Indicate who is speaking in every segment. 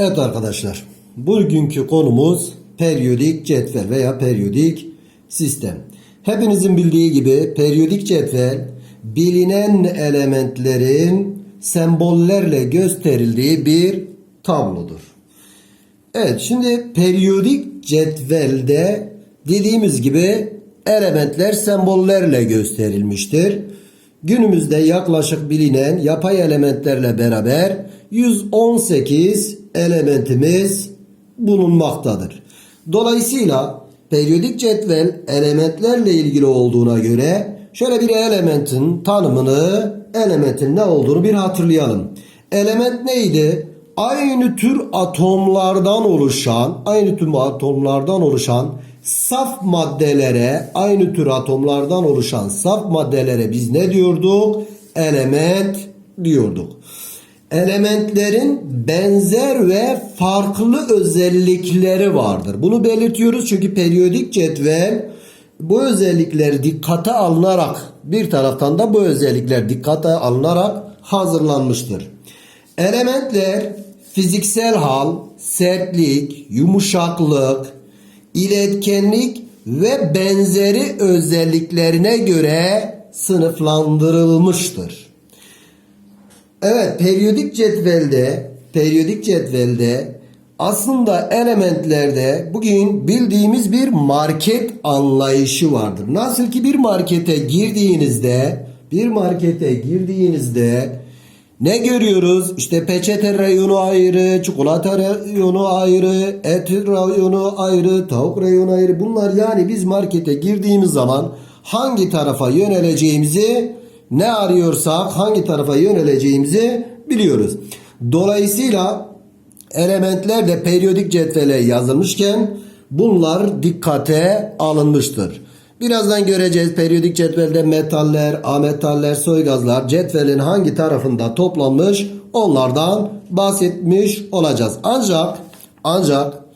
Speaker 1: Evet arkadaşlar, bugünkü konumuz periyodik cetvel veya periyodik sistem. Hepinizin bildiği gibi periyodik cetvel bilinen elementlerin sembollerle gösterildiği bir tablodur. Evet şimdi periyodik cetvelde dediğimiz gibi elementler sembollerle gösterilmiştir. Günümüzde yaklaşık bilinen yapay elementlerle beraber 118 elementimiz bulunmaktadır. Dolayısıyla periyodik cetvel elementlerle ilgili olduğuna göre şöyle bir elementin tanımını, elementin ne olduğunu bir hatırlayalım. Element neydi? Aynı tür atomlardan oluşan, aynı tür atomlardan oluşan saf maddelere, aynı tür atomlardan oluşan saf maddelere biz ne diyorduk? Element diyorduk. Elementlerin benzer ve farklı özellikleri vardır. Bunu belirtiyoruz çünkü periyodik cetvel bu özellikler dikkate alınarak bir taraftan da bu özellikler dikkate alınarak hazırlanmıştır. Elementler fiziksel hal, sertlik, yumuşaklık, iletkenlik ve benzeri özelliklerine göre sınıflandırılmıştır. Evet, periyodik cetvelde, periyodik cetvelde aslında elementlerde bugün bildiğimiz bir market anlayışı vardır. Nasıl ki bir markete girdiğinizde, bir markete girdiğinizde ne görüyoruz? İşte peçete reyonu ayrı, çikolata reyonu ayrı, et reyonu ayrı, tavuk reyonu ayrı. Bunlar yani biz markete girdiğimiz zaman hangi tarafa yöneleceğimizi ne arıyorsak hangi tarafa yöneleceğimizi biliyoruz. Dolayısıyla elementler de periyodik cetvele yazılmışken bunlar dikkate alınmıştır. Birazdan göreceğiz periyodik cetvelde metaller, ametaller, soygazlar cetvelin hangi tarafında toplanmış onlardan bahsetmiş olacağız. Ancak ancak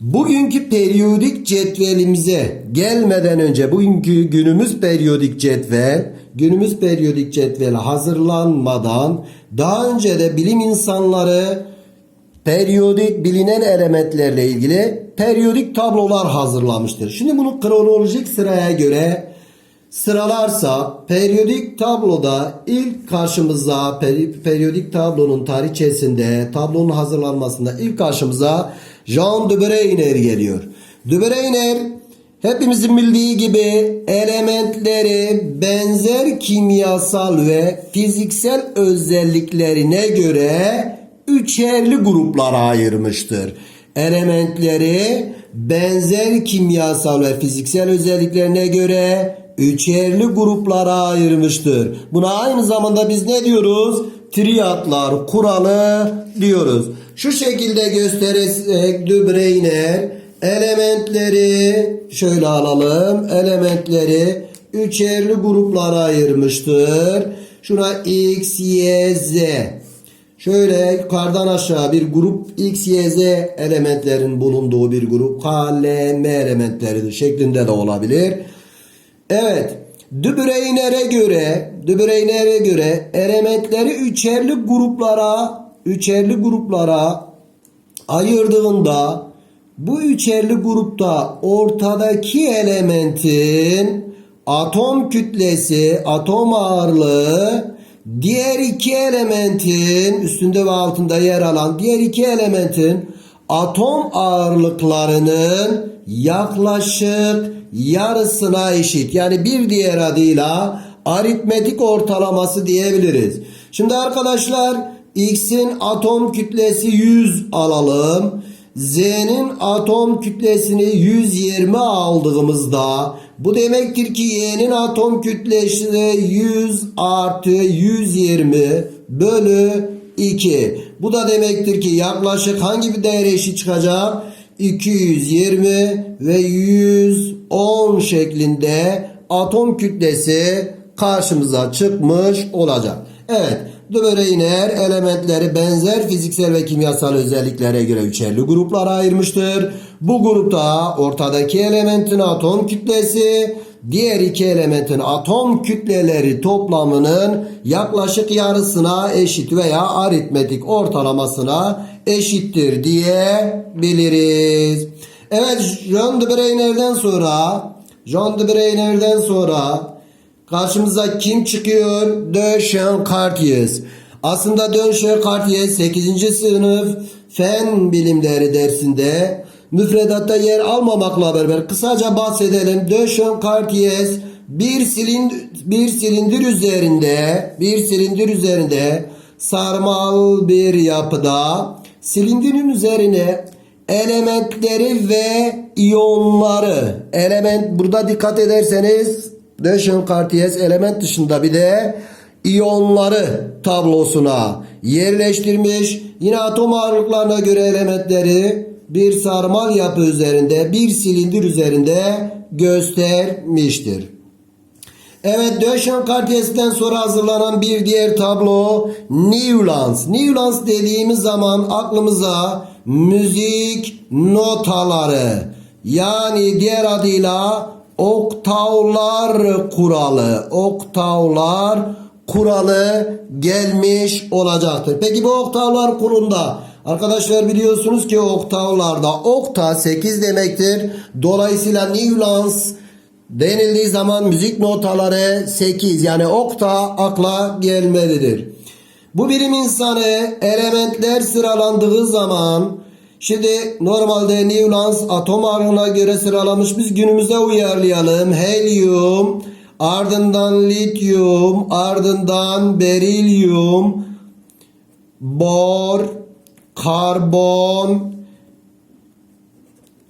Speaker 1: bugünkü periyodik cetvelimize gelmeden önce bugünkü günümüz periyodik cetvel günümüz periyodik cetvel hazırlanmadan daha önce de bilim insanları periyodik bilinen elementlerle ilgili periyodik tablolar hazırlamıştır. Şimdi bunu kronolojik sıraya göre sıralarsa periyodik tabloda ilk karşımıza peri, periyodik tablonun tarihçesinde tablonun hazırlanmasında ilk karşımıza Jean de geliyor. De hepimizin bildiği gibi elementleri benzer kimyasal ve fiziksel özelliklerine göre üçerli gruplara ayırmıştır. Elementleri benzer kimyasal ve fiziksel özelliklerine göre üçerli gruplara ayırmıştır. Buna aynı zamanda biz ne diyoruz? Triyatlar kuralı diyoruz. Şu şekilde gösterirsek De Bruyner elementleri şöyle alalım. Elementleri üçerli gruplara ayırmıştır. Şuna X, Y, Z. Şöyle yukarıdan aşağı bir grup X, Y, Z elementlerin bulunduğu bir grup K, L, M elementleri şeklinde de olabilir. Evet. De Bruyner'e göre, De göre elementleri üçerli gruplara, üçerli gruplara ayırdığında bu üçerli grupta ortadaki elementin atom kütlesi, atom ağırlığı diğer iki elementin üstünde ve altında yer alan diğer iki elementin atom ağırlıklarının yaklaşık yarısına eşit. Yani bir diğer adıyla aritmetik ortalaması diyebiliriz. Şimdi arkadaşlar X'in atom kütlesi 100 alalım. Z'nin atom kütlesini 120 aldığımızda bu demektir ki Y'nin atom kütlesi 100 artı 120 bölü 2. Bu da demektir ki yaklaşık hangi bir değer eşit çıkacak? 220 ve 110 şeklinde atom kütlesi karşımıza çıkmış olacak. Evet. Bruyner elementleri benzer fiziksel ve kimyasal özelliklere göre üçerli gruplara ayırmıştır. Bu grupta ortadaki elementin atom kütlesi diğer iki elementin atom kütleleri toplamının yaklaşık yarısına eşit veya aritmetik ortalamasına eşittir diyebiliriz. Evet John de Bruyner'den sonra John de Bruyner'den sonra karşımıza kim çıkıyor? De Cartier. Aslında De Cartier 8. sınıf fen bilimleri dersinde müfredatta yer almamakla beraber kısaca bahsedelim. De Cartier bir silindir, bir silindir üzerinde bir silindir üzerinde sarmal bir yapıda silindirin üzerine elementleri ve iyonları element burada dikkat ederseniz Döşen Cartier element dışında bir de iyonları tablosuna yerleştirmiş. Yine atom ağırlıklarına göre elementleri bir sarmal yapı üzerinde bir silindir üzerinde göstermiştir. Evet Döşen Cartier'den sonra hazırlanan bir diğer tablo Newlands. Newlands dediğimiz zaman aklımıza müzik notaları yani diğer adıyla oktavlar kuralı oktavlar kuralı gelmiş olacaktır. Peki bu oktavlar kurunda arkadaşlar biliyorsunuz ki oktavlarda okta 8 demektir. Dolayısıyla Newlands denildiği zaman müzik notaları 8 yani okta akla gelmelidir. Bu bilim insanı elementler sıralandığı zaman şimdi normalde Newlands atom ağırlığına göre sıralamış biz günümüze uyarlayalım. Helyum, ardından lityum, ardından berilyum, bor, karbon,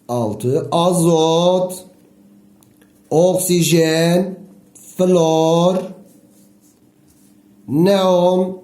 Speaker 1: 6 azot, oksijen, flor, neon,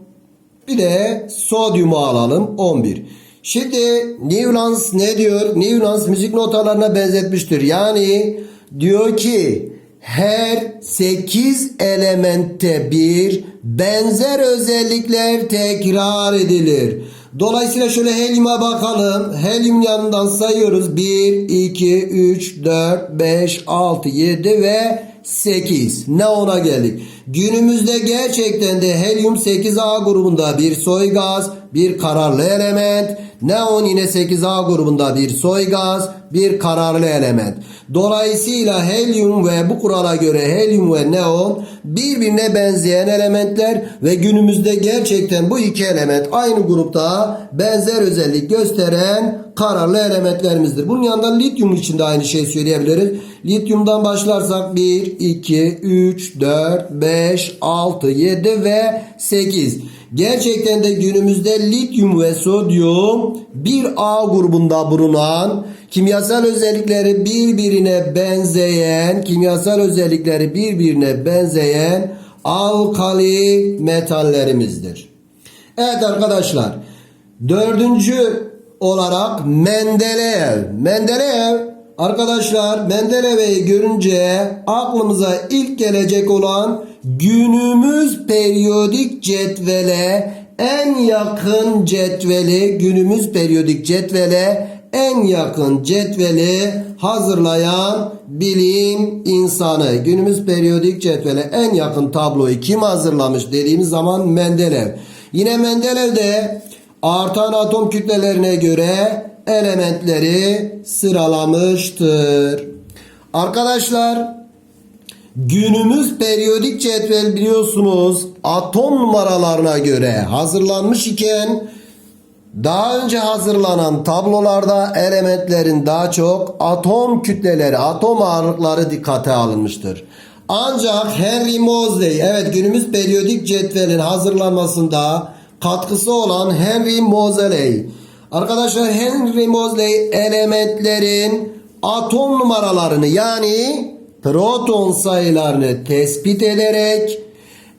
Speaker 1: bir de sodyumu alalım 11. Şimdi Newlands ne diyor? Newlands müzik notalarına benzetmiştir. Yani diyor ki her 8 elementte bir benzer özellikler tekrar edilir. Dolayısıyla şöyle helyuma bakalım. Helyum yanından sayıyoruz. 1, 2, 3, 4, 5, 6, 7 ve 8. Ne ona geldik? Günümüzde gerçekten de helyum 8A grubunda bir soy gaz, bir kararlı element. Neon yine 8A grubunda bir soy gaz, bir kararlı element. Dolayısıyla helyum ve bu kurala göre helyum ve neon birbirine benzeyen elementler ve günümüzde gerçekten bu iki element aynı grupta benzer özellik gösteren kararlı elementlerimizdir. Bunun yanında lityum için de aynı şeyi söyleyebiliriz. Lityumdan başlarsak 1, 2, 3, 4, 5, 6, 7 ve 8. Gerçekten de günümüzde lityum ve sodyum bir A grubunda bulunan kimyasal özellikleri birbirine benzeyen, kimyasal özellikleri birbirine benzeyen alkali metallerimizdir. Evet arkadaşlar, dördüncü olarak Mendeleev. Mendeleev arkadaşlar Mendelev'i görünce aklımıza ilk gelecek olan günümüz periyodik cetvele en yakın cetveli günümüz periyodik cetvele en yakın cetveli hazırlayan bilim insanı. Günümüz periyodik cetvele en yakın tabloyu kim hazırlamış dediğimiz zaman Mendeleev. Yine Mendeleev de artan atom kütlelerine göre elementleri sıralamıştır. Arkadaşlar günümüz periyodik cetvel biliyorsunuz atom numaralarına göre hazırlanmış iken daha önce hazırlanan tablolarda elementlerin daha çok atom kütleleri, atom ağırlıkları dikkate alınmıştır. Ancak Henry Moseley, evet günümüz periyodik cetvelin hazırlanmasında katkısı olan Henry Moseley. Arkadaşlar Henry Moseley elementlerin atom numaralarını yani proton sayılarını tespit ederek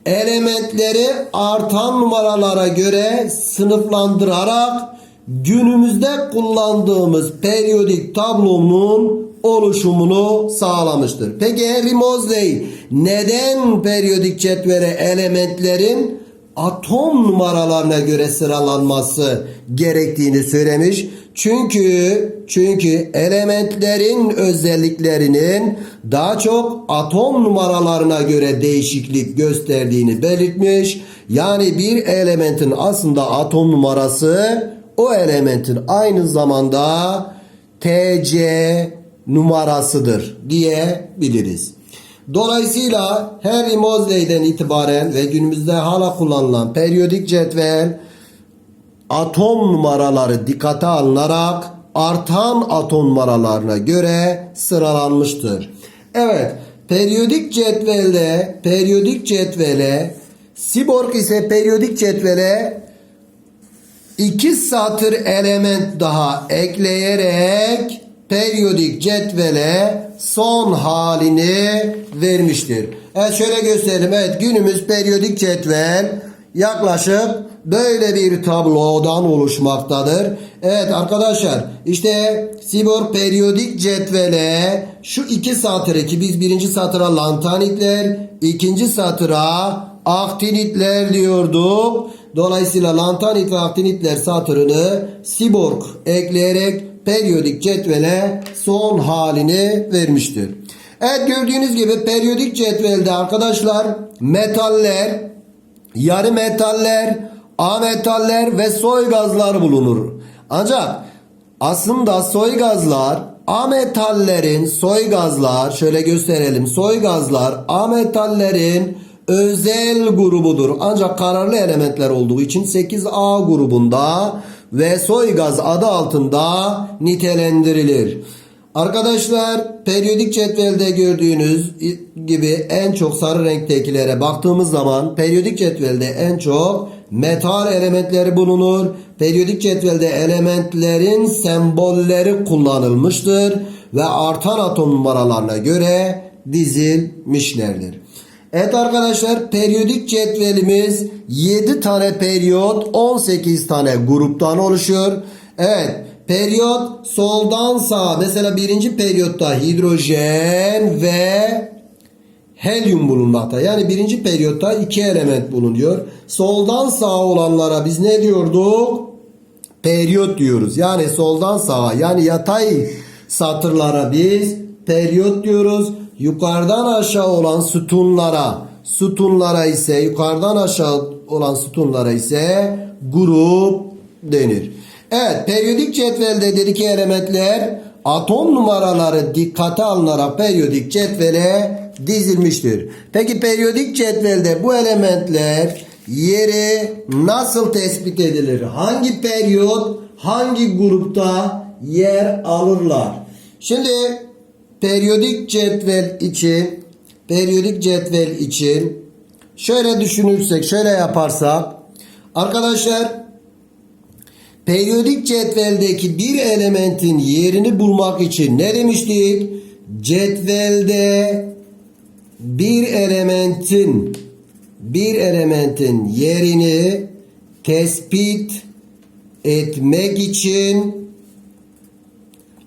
Speaker 1: elementleri artan numaralara göre sınıflandırarak günümüzde kullandığımız periyodik tablonun oluşumunu sağlamıştır. Peki Henry Moseley neden periyodik cetvele elementlerin atom numaralarına göre sıralanması gerektiğini söylemiş. Çünkü çünkü elementlerin özelliklerinin daha çok atom numaralarına göre değişiklik gösterdiğini belirtmiş. Yani bir elementin aslında atom numarası o elementin aynı zamanda TC numarasıdır diyebiliriz. Dolayısıyla Henry Moseley'den itibaren ve günümüzde hala kullanılan periyodik cetvel atom numaraları dikkate alınarak artan atom numaralarına göre sıralanmıştır. Evet, periyodik cetvelde periyodik cetvele Siborg ise periyodik cetvele iki satır element daha ekleyerek periyodik cetvele son halini vermiştir. Evet şöyle gösterelim. Evet günümüz periyodik cetvel yaklaşık böyle bir tablodan oluşmaktadır. Evet arkadaşlar işte Sibor periyodik cetvele şu iki satıra ki biz birinci satıra lantanitler ikinci satıra aktinitler diyorduk. Dolayısıyla lantanit ve aktinitler satırını Siborg ekleyerek periyodik cetvele son halini vermiştir. Evet gördüğünüz gibi periyodik cetvelde arkadaşlar metaller, yarı metaller, ametaller ve soy gazlar bulunur. Ancak aslında soy gazlar ametallerin soy gazlar şöyle gösterelim soy gazlar ametallerin özel grubudur. Ancak kararlı elementler olduğu için 8A grubunda ve soy gaz adı altında nitelendirilir. Arkadaşlar periyodik cetvelde gördüğünüz gibi en çok sarı renktekilere baktığımız zaman periyodik cetvelde en çok metal elementleri bulunur. Periyodik cetvelde elementlerin sembolleri kullanılmıştır ve artan atom numaralarına göre dizilmişlerdir. Evet arkadaşlar periyodik cetvelimiz 7 tane periyot 18 tane gruptan oluşuyor. Evet periyot soldan sağa mesela birinci periyotta hidrojen ve helyum bulunmakta. Yani birinci periyotta iki element bulunuyor. Soldan sağa olanlara biz ne diyorduk? Periyot diyoruz. Yani soldan sağa yani yatay satırlara biz periyot diyoruz. Yukarıdan aşağı olan sütunlara, sütunlara ise yukarıdan aşağı olan sütunlara ise grup denir. Evet, periyodik cetvelde dedik ki elementler atom numaraları dikkate alınarak periyodik cetvele dizilmiştir. Peki periyodik cetvelde bu elementler yeri nasıl tespit edilir? Hangi periyot, hangi grupta yer alırlar? Şimdi periyodik cetvel için periyodik cetvel için şöyle düşünürsek, şöyle yaparsak arkadaşlar periyodik cetveldeki bir elementin yerini bulmak için ne demiştik? Cetvelde bir elementin bir elementin yerini tespit etmek için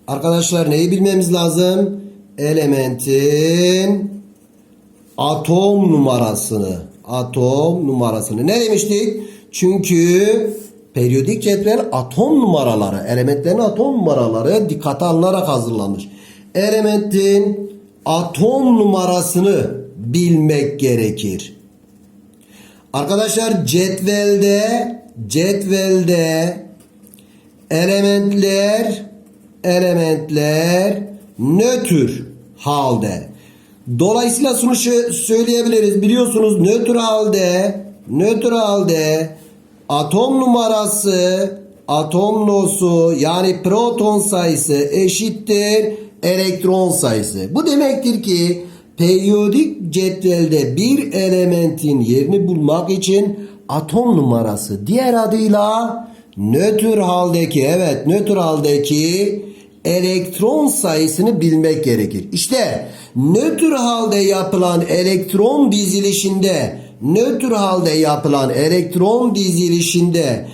Speaker 1: arkadaşlar neyi bilmemiz lazım? Elementin atom numarasını atom numarasını ne demiştik? Çünkü periyodik cetvel atom numaraları elementlerin atom numaraları dikkate alınarak hazırlanmış. Elementin atom numarasını bilmek gerekir. Arkadaşlar cetvelde cetvelde elementler elementler nötr halde. Dolayısıyla şunu söyleyebiliriz. Biliyorsunuz nötr halde nötr halde atom numarası atom nosu yani proton sayısı eşittir elektron sayısı. Bu demektir ki periyodik cetvelde bir elementin yerini bulmak için atom numarası diğer adıyla nötr haldeki evet nötr haldeki elektron sayısını bilmek gerekir. İşte nötr halde yapılan elektron dizilişinde nötr halde yapılan elektron dizilişinde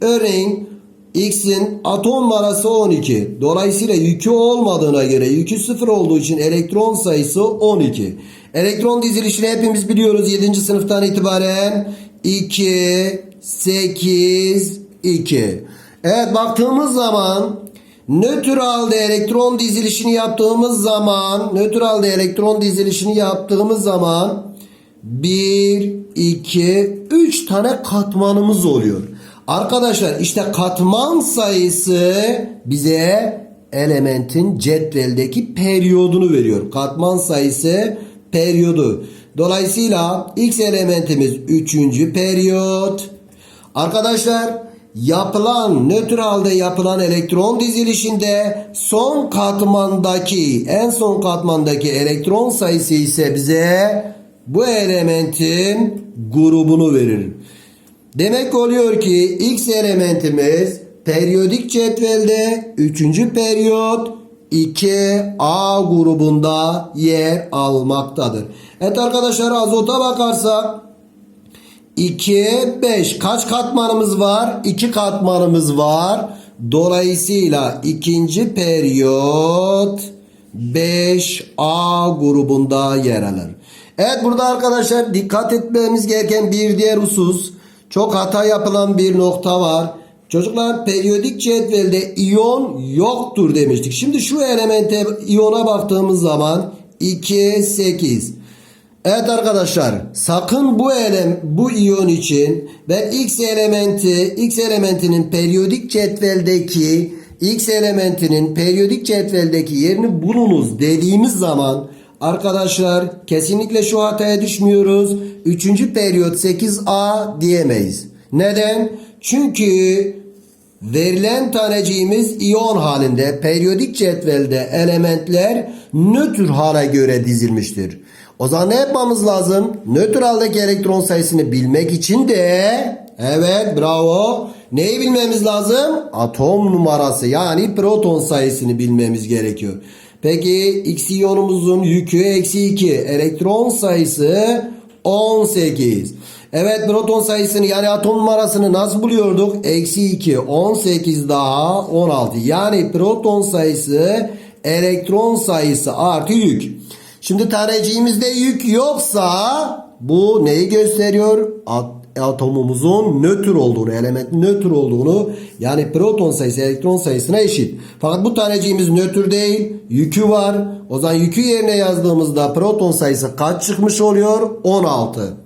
Speaker 1: örneğin X'in atom numarası 12. Dolayısıyla yükü olmadığına göre yükü sıfır olduğu için elektron sayısı 12. Elektron dizilişini hepimiz biliyoruz 7. sınıftan itibaren. 2, 8, 2. Evet baktığımız zaman nötr halde elektron dizilişini yaptığımız zaman nötr halde elektron dizilişini yaptığımız zaman 1, 2, 3 tane katmanımız oluyor. Arkadaşlar işte katman sayısı bize elementin cetveldeki periyodunu veriyor. Katman sayısı periyodu. Dolayısıyla x elementimiz 3. periyot. Arkadaşlar yapılan nötr halde yapılan elektron dizilişinde son katmandaki en son katmandaki elektron sayısı ise bize bu elementin grubunu verir. Demek oluyor ki X elementimiz periyodik cetvelde 3. periyot 2A grubunda yer almaktadır. Evet arkadaşlar azota bakarsak 2, 5 kaç katmanımız var? 2 katmanımız var. Dolayısıyla ikinci periyot 5A grubunda yer alır. Evet burada arkadaşlar dikkat etmemiz gereken bir diğer husus. Çok hata yapılan bir nokta var. Çocuklar periyodik cetvelde iyon yoktur demiştik. Şimdi şu elemente iyona baktığımız zaman 2, 8. Evet arkadaşlar sakın bu elem bu iyon için ben X elementi X elementinin periyodik cetveldeki X elementinin periyodik cetveldeki yerini bulunuz dediğimiz zaman arkadaşlar kesinlikle şu hataya düşmüyoruz. Üçüncü periyot 8A diyemeyiz. Neden? Çünkü verilen taneciğimiz iyon halinde periyodik cetvelde elementler nötr hale göre dizilmiştir. O zaman ne yapmamız lazım? Nötr haldeki elektron sayısını bilmek için de evet bravo. Neyi bilmemiz lazım? Atom numarası yani proton sayısını bilmemiz gerekiyor. Peki X iyonumuzun yükü eksi 2. Elektron sayısı 18. Evet proton sayısını yani atom numarasını nasıl buluyorduk? Eksi 2. 18 daha 16. Yani proton sayısı elektron sayısı artı yük. Şimdi taneciğimizde yük yoksa bu neyi gösteriyor? At, atomumuzun nötr olduğunu, elementin nötr olduğunu yani proton sayısı elektron sayısına eşit. Fakat bu taneciğimiz nötr değil, yükü var. O zaman yükü yerine yazdığımızda proton sayısı kaç çıkmış oluyor? 16.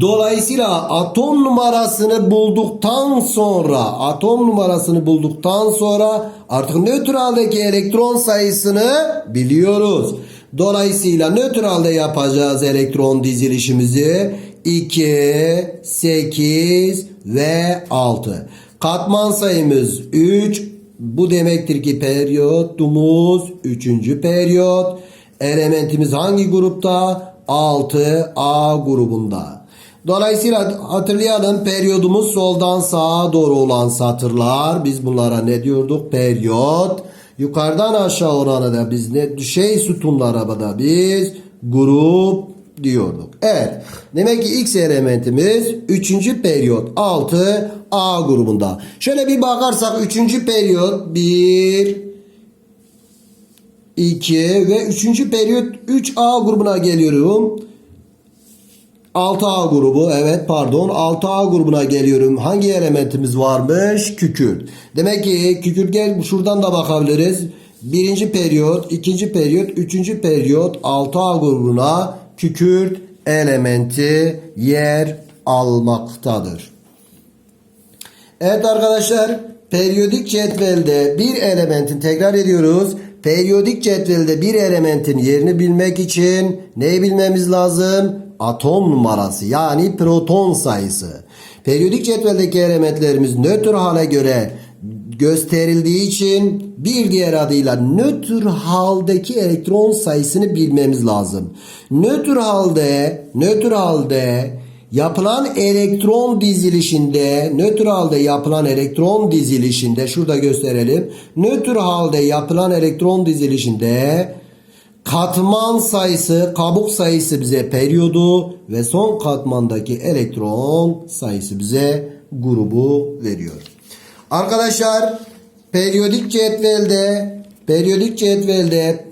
Speaker 1: Dolayısıyla atom numarasını bulduktan sonra atom numarasını bulduktan sonra artık nötraldeki elektron sayısını biliyoruz. Dolayısıyla nötralde yapacağız elektron dizilişimizi 2, 8 ve 6. Katman sayımız 3. Bu demektir ki periyotumuz 3. periyot. Elementimiz hangi grupta? 6A grubunda. Dolayısıyla hatırlayalım periyodumuz soldan sağa doğru olan satırlar. Biz bunlara ne diyorduk? Periyot. Yukarıdan aşağı olanı da biz ne şey sütunlara da biz grup diyorduk. Evet. Demek ki X elementimiz 3. periyot 6 A grubunda. Şöyle bir bakarsak 3. periyot 1 2 ve 3. periyot 3A grubuna geliyorum. 6A grubu evet pardon 6A grubuna geliyorum. Hangi elementimiz varmış? Kükürt. Demek ki kükürt gel şuradan da bakabiliriz. Birinci periyot, ikinci periyot, üçüncü periyot 6A grubuna kükürt elementi yer almaktadır. Evet arkadaşlar periyodik cetvelde bir elementin tekrar ediyoruz. Periyodik cetvelde bir elementin yerini bilmek için neyi bilmemiz lazım? Atom numarası yani proton sayısı. Periyodik cetveldeki elementlerimiz nötr hale göre gösterildiği için bir diğer adıyla nötr haldeki elektron sayısını bilmemiz lazım. Nötr halde nötr halde yapılan elektron dizilişinde nötr halde yapılan elektron dizilişinde şurada gösterelim. Nötr halde yapılan elektron dizilişinde katman sayısı, kabuk sayısı bize periyodu ve son katmandaki elektron sayısı bize grubu veriyor. Arkadaşlar periyodik cetvelde periyodik cetvelde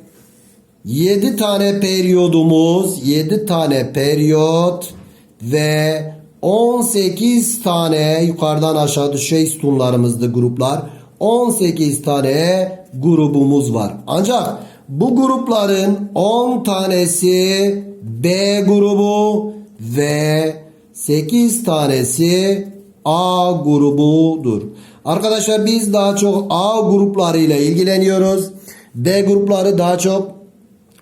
Speaker 1: 7 tane periyodumuz, 7 tane periyot ve 18 tane yukarıdan aşağı düşey sütunlarımızdı gruplar. 18 tane grubumuz var. Ancak bu grupların 10 tanesi B grubu ve 8 tanesi A grubudur. Arkadaşlar biz daha çok A gruplarıyla ilgileniyoruz. B grupları daha çok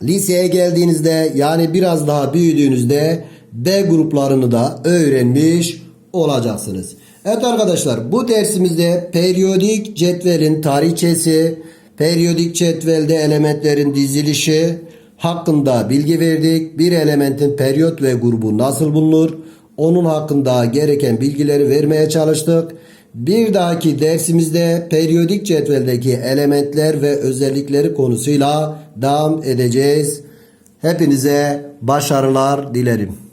Speaker 1: liseye geldiğinizde yani biraz daha büyüdüğünüzde B gruplarını da öğrenmiş olacaksınız. Evet arkadaşlar bu dersimizde periyodik cetvelin tarihçesi, periyodik cetvelde elementlerin dizilişi hakkında bilgi verdik. Bir elementin periyot ve grubu nasıl bulunur? Onun hakkında gereken bilgileri vermeye çalıştık. Bir dahaki dersimizde periyodik cetveldeki elementler ve özellikleri konusuyla devam edeceğiz. Hepinize başarılar dilerim.